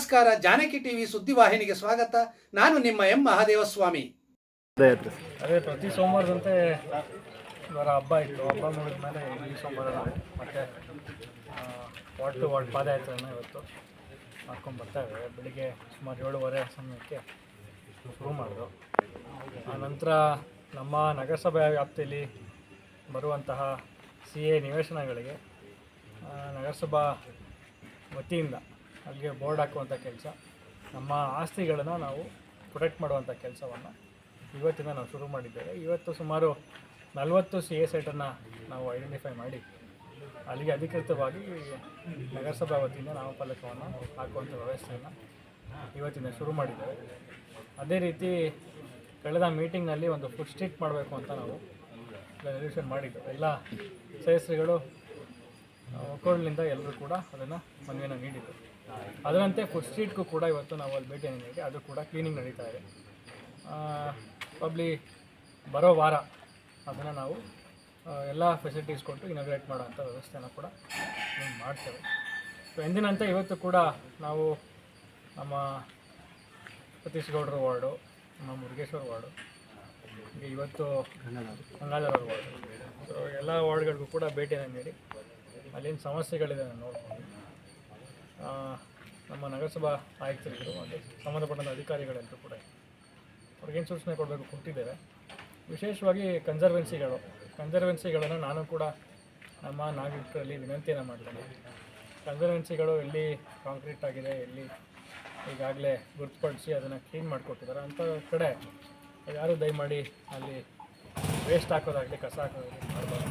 ನಮಸ್ಕಾರ ಜಾನಕಿ ಟಿವಿ ಸುದ್ದಿವಾಹಿನಿಗೆ ಸ್ವಾಗತ. ನಾನು ನಿಮ್ಮ ಎಂ. ಮಹಾದೇವಸ್ವಾಮಿ. ಸ್ವಾಮಿ ಅದೇ ಪ್ರತಿ ಸೋಮವಾರದಂತೆ ಇವರ ಹಬ್ಬ ಇತ್ತು. ಹಬ್ಬ ಮುಗಿದ ಮೇಲೆ ಈ ಸೋಮವಾರ ನಾವು ಮತ್ತೆ ವಾರ್ಡ್ ಟು ವಾರ್ಡ್ ಪಾದಯಾತ್ರೆನ ಇವತ್ತು ಮಾಡ್ಕೊಂಡು ಬರ್ತಾ ಬೆಳಗ್ಗೆ ಬೆಳಿಗ್ಗೆ ಸುಮಾರು ಏಳುವರೆ ಸಮಯಕ್ಕೆ ಶುರು ಮಾಡಿದ್ರು. ಆ ನಂತರ ನಮ್ಮ ನಗರಸಭೆ ವ್ಯಾಪ್ತಿಯಲ್ಲಿ ಬರುವಂತಹ ಸಿ ಎ ನಿವೇಶನಗಳಿಗೆ ನಗರಸಭಾ ವತಿಯಿಂದ ಅಲ್ಲಿಗೆ ಬೋರ್ಡ್ ಹಾಕುವಂಥ ಕೆಲಸ. ನಮ್ಮ ಆಸ್ತಿಗಳನ್ನು ನಾವು ಪ್ರೊಟೆಕ್ಟ್ ಮಾಡುವಂಥ ಕೆಲಸವನ್ನು ಇವತ್ತಿಂದ ನಾವು ಶುರು ಮಾಡಿದ್ದೇವೆ. ಇವತ್ತು ಸುಮಾರು ನಲವತ್ತು ಸಿ ಎ ಸೈಟನ್ನು ನಾವು ಐಡೆಂಟಿಫೈ ಮಾಡಿ, ಅಲ್ಲಿಗೆ ಅಧಿಕೃತವಾಗಿ ನಗರಸಭಾ ವತಿಯಿಂದ ನಾಮಫಲಕವನ್ನು ಹಾಕುವಂಥ ವ್ಯವಸ್ಥೆಯನ್ನು ಇವತ್ತಿಂದ ಶುರು ಮಾಡಿದ್ದೇವೆ. ಅದೇ ರೀತಿ ಕಳೆದ ಮೀಟಿಂಗ್ನಲ್ಲಿ ಒಂದು ಫುಡ್ ಸ್ಟ್ರೀಟ್ ಮಾಡಬೇಕು ಅಂತ ನಾವು ರೆಸಲ್ಯೂಷನ್ ಮಾಡಿದ್ದೆವು. ಎಲ್ಲ ಸದಸ್ಯರುಗಳು ಒಕ್ಕೊರಲಿಂದ ಎಲ್ಲರೂ ಕೂಡ ಅದನ್ನು ಮನವಿಯನ್ನು ನೀಡಿದರು ಅದರಂತೆ ಫುಡ್ ಸ್ಟ್ರೀಟ್ಗೂ ಕೂಡ ಇವತ್ತು ನಾವು ಅಲ್ಲಿ ಭೇಟಿ ನೀಡಿ ಅದು ಕೂಡ ಕ್ಲೀನಿಂಗ್ ನಡೀತಾ ಇದೆ. ಪಬ್ಲಿ ಬರೋ ವಾರ ಅದನ್ನು ನಾವು ಎಲ್ಲ ಫೆಸಿಲಿಟೀಸ್ ಕೊಟ್ಟು ಇನಾಗ್ರೇಟ್ ಮಾಡೋವಂಥ ವ್ಯವಸ್ಥೆನ ಕೂಡ ಮಾಡ್ತೇವೆ. ಸೊ ಎಂದಿನಂತೆ ಇವತ್ತು ಕೂಡ ನಾವು ನಮ್ಮ ಸತೀಶ್ ಗೌಡ್ರ ವಾರ್ಡು, ನಮ್ಮ ಮುರುಗೇಶ್ವರ ವಾರ್ಡು ಇವತ್ತು ಗಂಗಾಧರ ವಾರ್ಡು. ಸೊ ಎಲ್ಲ ವಾರ್ಡ್ಗಳಿಗೂ ಕೂಡ ಭೇಟಿಯನ್ನು ನೀಡಿ, ಅಲ್ಲಿನ ಸಮಸ್ಯೆಗಳಿದೆ ನೋಡ್ಕೊಂಡು ನಮ್ಮ ನಗರಸಭಾ ಆಯುಕ್ತರಿಗೂ ಮತ್ತು ಸಂಬಂಧಪಟ್ಟಂಥ ಅಧಿಕಾರಿಗಳೆಲ್ಲರೂ ಕೂಡ ಅವ್ರಿಗೇನು ಸೂಚನೆ ಕೊಡಬೇಕು ಕೊಟ್ಟಿದ್ದೇವೆ. ವಿಶೇಷವಾಗಿ ಕನ್ಸರ್ವೆನ್ಸಿಗಳು ಕನ್ಸರ್ವೆನ್ಸಿಗಳನ್ನು ನಾನು ಕೂಡ ನಮ್ಮ ನಾಗರಿಕರಲ್ಲಿ ವಿನಂತಿಯನ್ನು ಮಾಡ್ತೇನೆ. ಕನ್ಸರ್ವೆನ್ಸಿಗಳು ಎಲ್ಲಿ ಕಾಂಕ್ರೀಟ್ ಆಗಿದೆ, ಎಲ್ಲಿ ಈಗಾಗಲೇ ಗುರುತುಪಡಿಸಿ ಅದನ್ನು ಕ್ಲೀನ್ ಮಾಡಿಕೊಟ್ಟಿದ್ದಾರೆ ಅಂಥ ಕಡೆ ಯಾರು ದಯಮಾಡಿ ಅಲ್ಲಿ ವೇಸ್ಟ್ ಹಾಕೋದಾಗಲಿ, ಕಸ ಹಾಕೋದಾಗಲಿ ಮಾಡಬಾರ್ದು.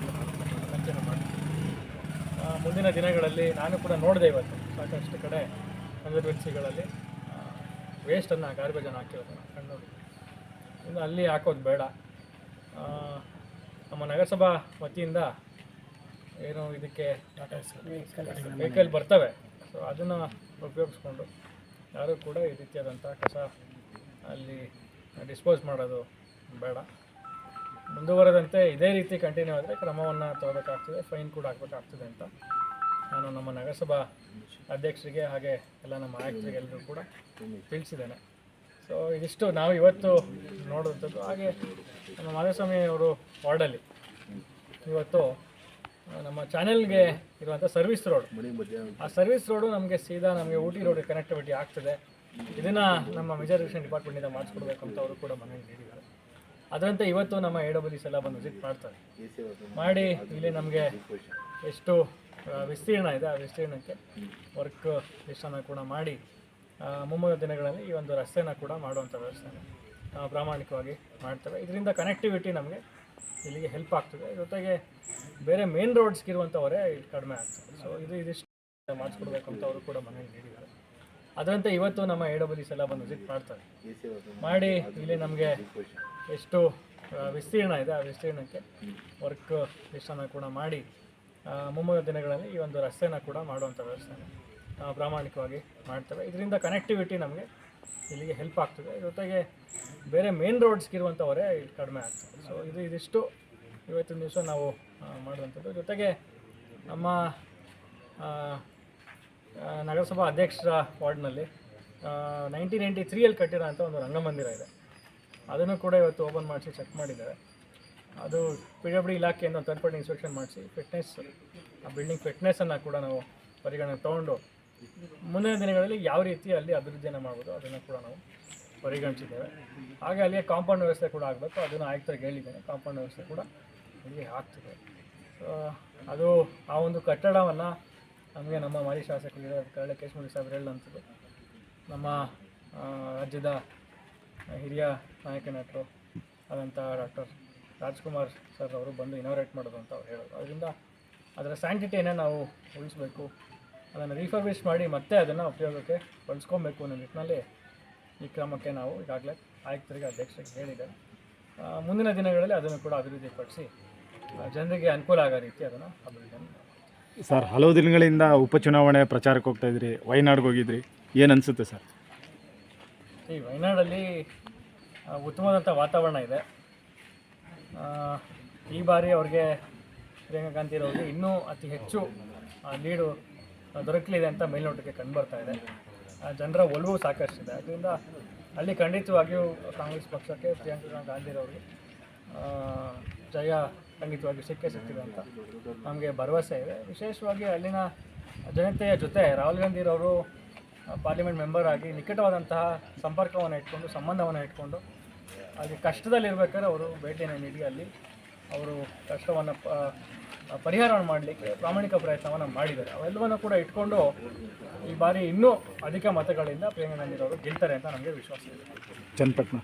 ಮುಂದಿನ ದಿನಗಳಲ್ಲಿ ನಾನು ಕೂಡ ನೋಡಿದೆ ಇವತ್ತು ಸಾಕಷ್ಟು ಕಡೆ ಕನ್ಸರ್ವೆನ್ಸಿಗಳಲ್ಲಿ ವೇಸ್ಟನ್ನು ಗಾರ್ಬೇಜನ್ನು ಹಾಕಿರೋದನ್ನು ಕಣ್ಣೂರು ಇನ್ನು ಅಲ್ಲಿ ಹಾಕೋದು ಬೇಡ. ನಮ್ಮ ನಗರಸಭಾ ವತಿಯಿಂದ ಏನು ಇದಕ್ಕೆ ವೆಹಿಕಲ್ ಬರ್ತವೆ. ಸೊ ಅದನ್ನು ಉಪಯೋಗಿಸ್ಕೊಂಡು ಯಾರೂ ಕೂಡ ಈ ರೀತಿಯಾದಂಥ ಕಸ ಅಲ್ಲಿ ಡಿಸ್ಪೋಸ್ ಮಾಡೋದು ಬೇಡ. ಮುಂದುವರೆದಂತೆ ಇದೇ ರೀತಿ ಕಂಟಿನ್ಯೂ ಆದರೆ ಕ್ರಮವನ್ನು ತಗೋಬೇಕಾಗ್ತದೆ ಫೈನ್ ಕೂಡ ಹಾಕಬೇಕಾಗ್ತದೆ ಅಂತ. ನಾನು ನಮ್ಮ ನಗರಸಭಾ ಅಧ್ಯಕ್ಷರಿಗೆ ಹಾಗೆ ಎಲ್ಲ ನಮ್ಮ ಆಯುಕ್ತರಿಗೆ ಎಲ್ಲರೂ ಕೂಡ ತಿಳಿಸಿದ್ದೇನೆ. ಸೊ ಇದಿಷ್ಟು ನಾವು ಇವತ್ತು ನೋಡುವಂಥದ್ದು ಹಾಗೆ ನಮ್ಮ ಮಾಧವಸ್ವಾಮಿ ಅವರು ವಾರ್ಡಲ್ಲಿ ಇವತ್ತು ನಮ್ಮ ಚಾನೆಲ್ಗೆ ಇರುವಂಥ ಸರ್ವಿಸ್ ರೋಡ್. ಆ ಸರ್ವಿಸ್ ರೋಡು ನಮಗೆ ಸೀದಾ ನಮಗೆ ಊಟಿ ರೋಡ್ ಕನೆಕ್ಟಿವಿಟಿ ಆಗ್ತದೆ. ಇದನ್ನು ನಮ್ಮ ಮೆಜರ್ವೇಷನ್ ಡಿಪಾರ್ಟ್ಮೆಂಟಿಂದ ಮಾಡಿಸ್ಕೊಡ್ಬೇಕು ಅಂತ ಅವರು ಕೂಡ ಮನವಿ ನೀಡಿದ್ದಾರೆ ಅದರಂತೆ ಇವತ್ತು ನಮ್ಮ ಎ ಡಬ್ಲ್ಯೂಸ್ ಎಲ್ಲ ಬಂದು ವಿಸಿಟ್ ಮಾಡ್ತಾರೆ. ಮಾಡಿ ಇಲ್ಲಿ ನಮಗೆ ಎಷ್ಟು ವಿಸ್ತೀರ್ಣ ಇದೆ ಆ ವಿಸ್ತೀರ್ಣಕ್ಕೆ ವರ್ಕ್ ಲಿಸ್ಟನ್ನು ಕೂಡ ಮಾಡಿ ಮುಂಬರುವ ದಿನಗಳಲ್ಲಿ ಈ ಒಂದು ರಸ್ತೆನ ಕೂಡ ಮಾಡುವಂಥ ವ್ಯವಸ್ಥೆ ನಾವು ಪ್ರಾಮಾಣಿಕವಾಗಿ ಮಾಡ್ತೇವೆ. ಇದರಿಂದ ಕನೆಕ್ಟಿವಿಟಿ ನಮಗೆ ಇಲ್ಲಿಗೆ ಹೆಲ್ಪ್ ಆಗ್ತದೆ. ಜೊತೆಗೆ ಬೇರೆ ಮೇನ್ ಇರುವಂಥವರೇ ಇಲ್ಲಿ ಕಡಿಮೆ ಆಗ್ತದೆ. ಸೊ ಇದು ಇದಿಷ್ಟು ಮಾಡಿಸ್ಕೊಡ್ಬೇಕು ಅಂತ ಅವರು ಕೂಡ ಮನವಿ ನೀಡಿದ್ದಾರೆ. ಅದರಂತೆ ಇವತ್ತು ನಮ್ಮ ಎ ಡಬ್ಲ್ಯೂಸ್ ಎಲ್ಲ ಬಂದು ವಿಸಿಟ್ ಮಾಡ್ತಾರೆ. ಮಾಡಿ ಇಲ್ಲಿ ನಮಗೆ ಎಷ್ಟು ವಿಸ್ತೀರ್ಣ ಇದೆ, ಆ ವಿಸ್ತೀರ್ಣಕ್ಕೆ ವರ್ಕ್ ಲಿಸ್ಟನ್ನು ಕೂಡ ಮಾಡಿ ಮುಂಬರುವ ದಿನಗಳಲ್ಲಿ ಈ ಒಂದು ರಸ್ತೆನ ಕೂಡ ಮಾಡುವಂಥ ವ್ಯವಸ್ಥೆನ ಪ್ರಾಮಾಣಿಕವಾಗಿ ಮಾಡ್ತೇವೆ. ಇದರಿಂದ ಕನೆಕ್ಟಿವಿಟಿ ನಮಗೆ ಇಲ್ಲಿಗೆ ಹೆಲ್ಪ್ ಆಗ್ತದೆ. ಜೊತೆಗೆ ಬೇರೆ ಮೇನ್ ರೋಡ್ಸ್ಗಿರುವಂಥ ಇಲ್ಲಿ ಕಡಿಮೆ ಆಗ್ತದೆ. ಸೊ ಇದು ಇದಿಷ್ಟು ಇವತ್ತಿನ ದಿವಸ ನಾವು ಮಾಡುವಂಥದ್ದು ಜೊತೆಗೆ ನಮ್ಮ ನಗರಸಭಾ ಅಧ್ಯಕ್ಷರ ವಾರ್ಡ್ನಲ್ಲಿ ನೈನ್ಟೀನ್ ನೈಂಟಿ ತ್ರೀಯಲ್ಲಿ ಕಟ್ಟಿರೋಂಥ ಒಂದು ರಂಗಮಂದಿರ ಇದೆ. ಅದನ್ನು ಕೂಡ ಇವತ್ತು ಓಪನ್ ಮಾಡಿಸಿ ಚೆಕ್ ಮಾಡಿದ್ದಾರೆ. ಅದು ಪಿ ಡಬ್ಲ್ಯೂ ಇಲಾಖೆಯಿಂದ ಥರ್ಡ್ ಇನ್ಸ್ಪೆಕ್ಷನ್ ಮಾಡಿಸಿ ಫಿಟ್ನೆಸ್, ಆ ಬಿಲ್ಡಿಂಗ್ ಫಿಟ್ನೆಸ್ಸನ್ನು ಕೂಡ ನಾವು ಪರಿಗಣನೆ ತೊಗೊಂಡು ಮುಂದಿನ ದಿನಗಳಲ್ಲಿ ಯಾವ ರೀತಿ ಅಲ್ಲಿ ಅಭಿವೃದ್ಧಿಯನ್ನು ಮಾಡ್ಬೋದು ಅದನ್ನು ಕೂಡ ನಾವು ಪರಿಗಣಿಸಿದ್ದೇವೆ. ಹಾಗೆ ಅಲ್ಲಿಗೆ ಕಾಂಪೌಂಡ್ ವ್ಯವಸ್ಥೆ ಕೂಡ ಆಗಬೇಕು. ಅದನ್ನು ಆಯುಕ್ತರಿಗೆ ಹೇಳಿದ್ದೇನೆ ಕಾಂಪೌಂಡ್ ವ್ಯವಸ್ಥೆ ಕೂಡ ಇಲ್ಲಿ ಆಗ್ತದೆ. ಅದು ಆ ಒಂದು ಕಟ್ಟಡವನ್ನು ನಮಗೆ ನಮ್ಮ ಮಾಜಿ ಶಾಸಕರು ಕರಳೆ ಕೇಶ್ಮೂರಿ ಸಾಹೇಬ್ರು ಹೇಳಿದಂಥದ್ದು ನಮ್ಮ ರಾಜ್ಯದ ಹಿರಿಯ ನಾಯಕ ನಟರು ಆದಂಥ ಡಾಕ್ಟರ್ ರಾಜ್ಕುಮಾರ್ ಸರ್ ಅವರು ಬಂದು ಇನಾಗ್ರೇಟ್ ಮಾಡೋದು ಅಂತ ಅವ್ರು ಹೇಳೋದು ಅದರಿಂದ ಅದರ ಸ್ಯಾಂಟಿಟಿಯನ್ನು ನಾವು ಉಳಿಸ್ಬೇಕು. ಅದನ್ನು ರೀಫರ್ಬಿಶ್ ಮಾಡಿ ಮತ್ತೆ ಅದನ್ನು ಉಪಯೋಗಕ್ಕೆ ಬಳಸ್ಕೊಬೇಕು ಅನ್ನೋ ನಿಟ್ಟಿನಲ್ಲಿ ಈ ಕ್ರಮಕ್ಕೆ ನಾವು ಈಗಾಗಲೇ ಆಯುಕ್ತರಿಗೆ ಅಧ್ಯಕ್ಷರಿಗೆ ಹೇಳಿದ್ದೇವೆ. ಆ, ಮುಂದಿನ ದಿನಗಳಲ್ಲಿ ಅದನ್ನು ಕೂಡ ಅಭಿವೃದ್ಧಿಪಡಿಸಿ ಜನರಿಗೆ ಅನುಕೂಲ ಆಗೋ ರೀತಿ ಅದನ್ನು ಅಭಿವೃದ್ಧಿಯನ್ನು ಸರ್ ಹಲವು ದಿನಗಳಿಂದ ಉಪಚುನಾವಣೆ ಪ್ರಚಾರಕ್ಕೆ ಹೋಗ್ತಾ ಇದ್ರಿ ವಯನಾಡ್ಗೆ ಹೋಗಿದ್ರಿ. ಏನು ಅನಿಸುತ್ತೆ ಸರ್? ಈ ವಯನಾಡಲ್ಲಿ ಉತ್ತಮವಾದಂಥ ವಾತಾವರಣ ಇದೆ. ಈ ಬಾರಿ ಅವ್ರಿಗೆ ಪ್ರಿಯಾಂಕಾ ಗಾಂಧಿ ಅವರಿಗೆ ಇನ್ನೂ ಅತಿ ಹೆಚ್ಚು ಲೀಡು ದೊರಕಲಿದೆ ಅಂತ ಮೇಲ್ನೋಟಕ್ಕೆ ಕಂಡುಬರ್ತಾ ಇದೆ. ಜನರ ಒಲವು ಸಾಕಷ್ಟಿದೆ. ಅದರಿಂದ ಅಲ್ಲಿ ಖಂಡಿತವಾಗಿಯೂ ಕಾಂಗ್ರೆಸ್ ಪಕ್ಷಕ್ಕೆ ಪ್ರಿಯಾಂಕಾ ಗಾಂಧಿ ಆ, ಜಯ ಖಂಡಿತವಾಗಿ ಸಿಕ್ಕೇ ಸಿಗ್ತಿದೆ ಅಂತ ನಮಗೆ ಭರವಸೆ ಇದೆ. ವಿಶೇಷವಾಗಿ ಅಲ್ಲಿನ ಜನತೆಯ ಜೊತೆ ರಾಹುಲ್ ಗಾಂಧಿರವರು ಪಾರ್ಲಿಮೆಂಟ್ ಮೆಂಬರ್ ಆಗಿ ನಿಕಟವಾದಂತಹ ಸಂಪರ್ಕವನ್ನು ಇಟ್ಕೊಂಡು ಸಂಬಂಧವನ್ನು ಇಟ್ಕೊಂಡು ಅಲ್ಲಿ ಕಷ್ಟದಲ್ಲಿರ್ಬೇಕಾದ್ರೆ ಅವರು ಭೇಟಿಯನ್ನು ನೀಡಿ ಅಲ್ಲಿ ಅವರು ಕಷ್ಟವನ್ನು ಪರಿಹಾರವನ್ನು ಮಾಡಲಿಕ್ಕೆ ಪ್ರಾಮಾಣಿಕ ಪ್ರಯತ್ನವನ್ನು ಮಾಡಿದ್ದಾರೆ. ಅವೆಲ್ಲವನ್ನು ಕೂಡ ಇಟ್ಕೊಂಡು ಈ ಬಾರಿ ಇನ್ನೂ ಅಧಿಕ ಮತಗಳಿಂದ ಪ್ರಿಯಾಂಕಾ ಗಾಂಧಿರವರು ಗೆಲ್ತಾರೆ ಅಂತ ನಮಗೆ ವಿಶ್ವಾಸ ಇದೆ. ಚನ್ನಪಟ್ಟಣ.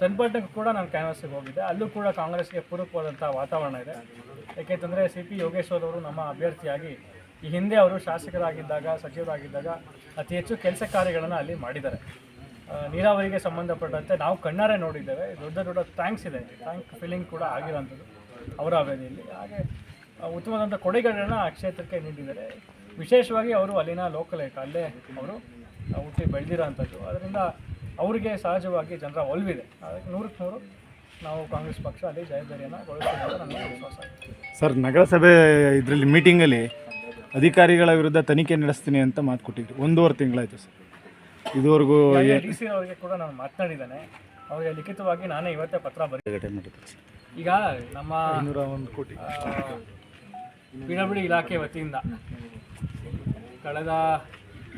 ಚನ್ನಪಟ್ಟಣಕ್ಕೆ ಕೂಡ ನಾನು ಕ್ಯಾನ್ವಾಸಿಗೆ ಹೋಗಿದ್ದೆ. ಅಲ್ಲೂ ಕೂಡ ಕಾಂಗ್ರೆಸ್ಗೆ ಪೂರಕವಾದಂಥ ವಾತಾವರಣ ಇದೆ. ಏಕೆಂತಂದರೆ ಸಿ ಪಿ ಯೋಗೇಶ್ವರ್ ಅವರು ನಮ್ಮ ಅಭ್ಯರ್ಥಿಯಾಗಿ ಈ ಹಿಂದೆ ಅವರು ಶಾಸಕರಾಗಿದ್ದಾಗ, ಸಚಿವರಾಗಿದ್ದಾಗ ಅತಿ ಹೆಚ್ಚು ಕೆಲಸ ಕಾರ್ಯಗಳನ್ನು ಅಲ್ಲಿ ಮಾಡಿದ್ದಾರೆ. ನೀರಾವರಿಗೆ ಸಂಬಂಧಪಟ್ಟಂತೆ ನಾವು ಕಣ್ಣಾರೆ ನೋಡಿದ್ದೇವೆ. ದೊಡ್ಡ ದೊಡ್ಡ ಟ್ಯಾಂಕ್ಸ್ ಇದೆ. ಟ್ಯಾಂಕ್ ಫಿಲ್ಲಿಂಗ್ ಕೂಡ ಆಗಿರೋಂಥದ್ದು ಅವರ ಅವಧಿಯಲ್ಲಿ. ಹಾಗೆ ಉತ್ತಮವಾದಂಥ ಕೊಡುಗೆಗಳನ್ನು ಆ ಕ್ಷೇತ್ರಕ್ಕೆ ನೀಡಿದ್ದಾರೆ. ವಿಶೇಷವಾಗಿ ಅವರು ಅಲ್ಲಿನ ಲೋಕಲ್ ಅಲ್ಲೇ ಅವರು ಹುಟ್ಟಿ ಬೆಳೆದಿರೋ ಅಂಥದ್ದು ಅದರಿಂದ ಅವರಿಗೆ ಸಹಜವಾಗಿ ಜನರ ಒಲ್ವಿದೆ. ಅದಕ್ಕೆ ನೂರಕ್ಕೆ ನೂರು ನಾವು ಕಾಂಗ್ರೆಸ್ ಪಕ್ಷ ಅಲ್ಲಿ ಜವಾಬ್ದಾರಿಯನ್ನು ವಿಶ್ವಾಸ. ಸರ್, ನಗರಸಭೆ ಇದರಲ್ಲಿ ಮೀಟಿಂಗಲ್ಲಿ ಅಧಿಕಾರಿಗಳ ವಿರುದ್ಧ ತನಿಖೆ ನಡೆಸ್ತೀನಿ ಅಂತ ಮಾತು ಕೊಟ್ಟಿದ್ರು. ಒಂದೂವರೆ ತಿಂಗಳಾಯ್ತು ಸರ್. ಇದುವರೆಗೂ ಡಿ ಸಿ ಅವರಿಗೆ ಕೂಡ ನಾನು ಮಾತನಾಡಿದ್ದೇನೆ. ಅವರಿಗೆ ಲಿಖಿತವಾಗಿ ನಾನೇ ಇವತ್ತೇ ಪತ್ರ ಬರೀಟೆ ಈಗ ನಮ್ಮ ಒಂದು ಕೋಟಿ. ಪಿಡಬ್ಲ್ಯೂ ಇಲಾಖೆ ವತಿಯಿಂದ ಕಳೆದ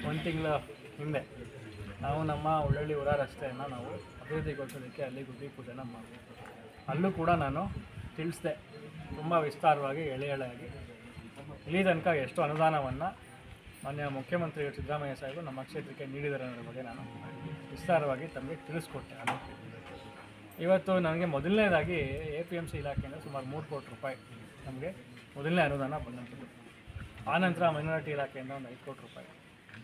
ಒಂದು ತಿಂಗಳ ಹಿಂದೆ ನಾವು ನಮ್ಮ ಉಳ್ಳಳ್ಳಿ ಊರ ರಸ್ತೆಯನ್ನು ನಾವು ಅಭಿವೃದ್ಧಿಗೊಳಿಸೋದಕ್ಕೆ ಅಲ್ಲಿ ಗುದ್ದಿ ಪೂಜೆನ ಮಾಡಿದ್ವಿ ಅಲ್ಲೂ ಕೂಡ ನಾನು ತಿಳಿಸಿದೆ. ತುಂಬ ವಿಸ್ತಾರವಾಗಿ ಎಳೆ ಎಳೆಯಾಗಿ. ಇಲ್ಲಿ ತನಕ ಎಷ್ಟು ಅನುದಾನವನ್ನು ಮಾನ್ಯ ಮುಖ್ಯಮಂತ್ರಿ ಸಿದ್ದರಾಮಯ್ಯ ಸಾಹೇಬರು ನಮ್ಮ ಕ್ಷೇತ್ರಕ್ಕೆ ನೀಡಿದ್ದಾರೆ ಅನ್ನೋದ್ರ ಬಗ್ಗೆ ನಾನು ವಿಸ್ತಾರವಾಗಿ ತಮಗೆ ತಿಳಿಸ್ಕೊಟ್ಟೆ. ಇವತ್ತು ನನಗೆ ಮೊದಲನೇದಾಗಿ ಎ ಪಿ ಎಂ ಸಿ ಇಲಾಖೆಯಿಂದ ಸುಮಾರು ಮೂರು ಕೋಟಿ ರೂಪಾಯಿ ನಮಗೆ ಮೊದಲನೇ ಅನುದಾನ ಬಂದಂಥದ್ದು. ಆನಂತರ ಮೈನಾರಿಟಿ ಇಲಾಖೆಯಿಂದ ಒಂದು ಐದು ಕೋಟಿ ರೂಪಾಯಿ,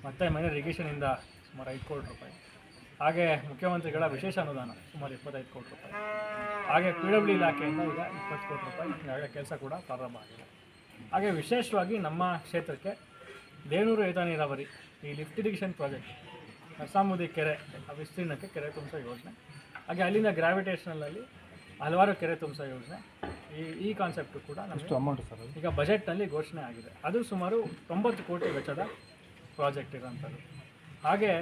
ಮತ್ತು ಮೈನರ್ ರಿಗೇಷನಿಂದ ಸುಮಾರು ಐದು ಕೋಟಿ ರೂಪಾಯಿ, ಹಾಗೆ ಮುಖ್ಯಮಂತ್ರಿಗಳ ವಿಶೇಷ ಅನುದಾನ ಸುಮಾರು ಇಪ್ಪತ್ತೈದು ಕೋಟಿ ರೂಪಾಯಿ. ಹಾಗೆ ಪಿ ಡಬ್ಲ್ಯೂ ಇಲಾಖೆಯಿಂದ ಈಗ ಇಪ್ಪತ್ತು ಕೋಟಿ ರೂಪಾಯಿ ಕೆಲಸ ಕೂಡ ಪ್ರಾರಂಭ ಆಗಿದೆ. ಹಾಗೆ ವಿಶೇಷವಾಗಿ ನಮ್ಮ ಕ್ಷೇತ್ರಕ್ಕೆ ಬೇನೂರು ಏತ ನೀರಾವರಿ ಈ ಲಿಫ್ಟ್ ಇರಿಗೇಷನ್ ಪ್ರಾಜೆಕ್ಟ್ ನರಸಾಮುದಿ ಕೆರೆ ವಿಸ್ತೀರ್ಣಕ್ಕೆ ಕೆರೆ ತುಂಬಿಸೋ ಯೋಜನೆ ಹಾಗೆ ಅಲ್ಲಿಂದ ಗ್ರಾವಿಟೇಷನಲ್ಲಿ ಹಲವಾರು ಕೆರೆ ತುಂಬಿಸೋ ಯೋಜನೆ ಈ ಈ ಕಾನ್ಸೆಪ್ಟು ಕೂಡ ನಮಗೆ ಅಮೌಂಟ್ ಸರ್ ಈಗ ಬಜೆಟ್ನಲ್ಲಿ ಘೋಷಣೆ ಆಗಿದೆ. ಅದು ಸುಮಾರು ತೊಂಬತ್ತು ಕೋಟಿ ವೆಚ್ಚದ ಪ್ರಾಜೆಕ್ಟ್ ಇರೋಂಥದ್ದು ಹಾಗೆ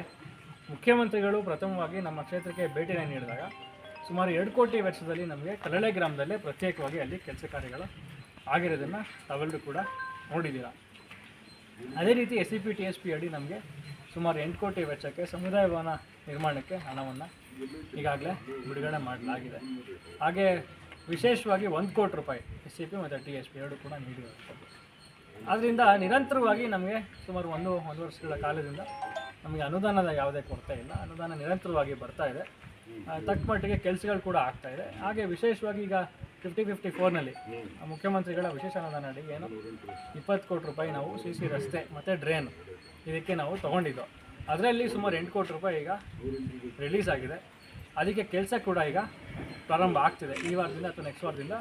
ಮುಖ್ಯಮಂತ್ರಿಗಳು ಪ್ರಥಮವಾಗಿ ನಮ್ಮ ಕ್ಷೇತ್ರಕ್ಕೆ ಭೇಟಿ ನೀಡಿದಾಗ ಸುಮಾರು ಎರಡು ಕೋಟಿ ವೆಚ್ಚದಲ್ಲಿ ನಮಗೆ ಕಲಳೆ ಗ್ರಾಮದಲ್ಲೇ ಪ್ರತ್ಯೇಕವಾಗಿ ಅಲ್ಲಿ ಕೆಲಸ ಕಾರ್ಯಗಳು ಆಗಿರೋದನ್ನು ತಾವೆಲ್ಲರೂ ಕೂಡ ನೋಡಿದ್ದೀರಾ. ಅದೇ ರೀತಿ S C P T S P ಅಡಿ ನಮಗೆ ಸುಮಾರು ಎಂಟು ಕೋಟಿ ವೆಚ್ಚಕ್ಕೆ ಸಮುದಾಯ ಭವನ ನಿರ್ಮಾಣಕ್ಕೆ ಹಣವನ್ನು ಈಗಾಗಲೇ ಬಿಡುಗಡೆ ಮಾಡಲಾಗಿದೆ. ಹಾಗೆ ವಿಶೇಷವಾಗಿ ಒಂದು ಕೋಟಿ ರೂಪಾಯಿ ಎಸ್ ಸಿ ಪಿ ಮತ್ತು ಟಿ ಎಸ್ ಪಿ ಎರಡು ಕೂಡ ನೀಡಿದೆ ಆದ್ದರಿಂದ ನಿರಂತರವಾಗಿ ನಮಗೆ ಸುಮಾರು ಒಂದು ಒಂದು ವರ್ಷಗಳ ಕಾಲದಿಂದ ನಮಗೆ ಅನುದಾನದ ಯಾವುದೇ ಕೊರತೆ ಇಲ್ಲ. ಅನುದಾನ ನಿರಂತರವಾಗಿ ಬರ್ತಾ ಇದೆ. ತಕ್ಕ ಮಟ್ಟಿಗೆ ಕೆಲಸಗಳು ಕೂಡ ಆಗ್ತಾ ಇದೆ. ಹಾಗೆ ವಿಶೇಷವಾಗಿ ಈಗ ಫಿಫ್ಟಿ ಫಿಫ್ಟಿ ಫೋರ್ನಲ್ಲಿ. ಮುಖ್ಯಮಂತ್ರಿಗಳ ವಿಶೇಷ ಅನುದಾನ ಅಡಿ ಏನು? ಇಪ್ಪತ್ತು ಕೋಟಿ ರೂಪಾಯಿ ನಾವು ಸಿ ಸಿ ರಸ್ತೆ ಮತ್ತು ಡ್ರೈನ್ ಇದಕ್ಕೆ ನಾವು ತೊಗೊಂಡಿದ್ದು. ಅದರಲ್ಲಿ ಸುಮಾರು ಎಂಟು ಕೋಟಿ ರೂಪಾಯಿ ಈಗ ರಿಲೀಸ್ ಆಗಿದೆ. ಅದಕ್ಕೆ ಕೆಲಸ ಕೂಡ ಈಗ ಪ್ರಾರಂಭ ಆಗ್ತಿದೆ. ಈ ವಾರದಿಂದ ಅಥವಾ ನೆಕ್ಸ್ಟ್ ವಾರದಿಂದ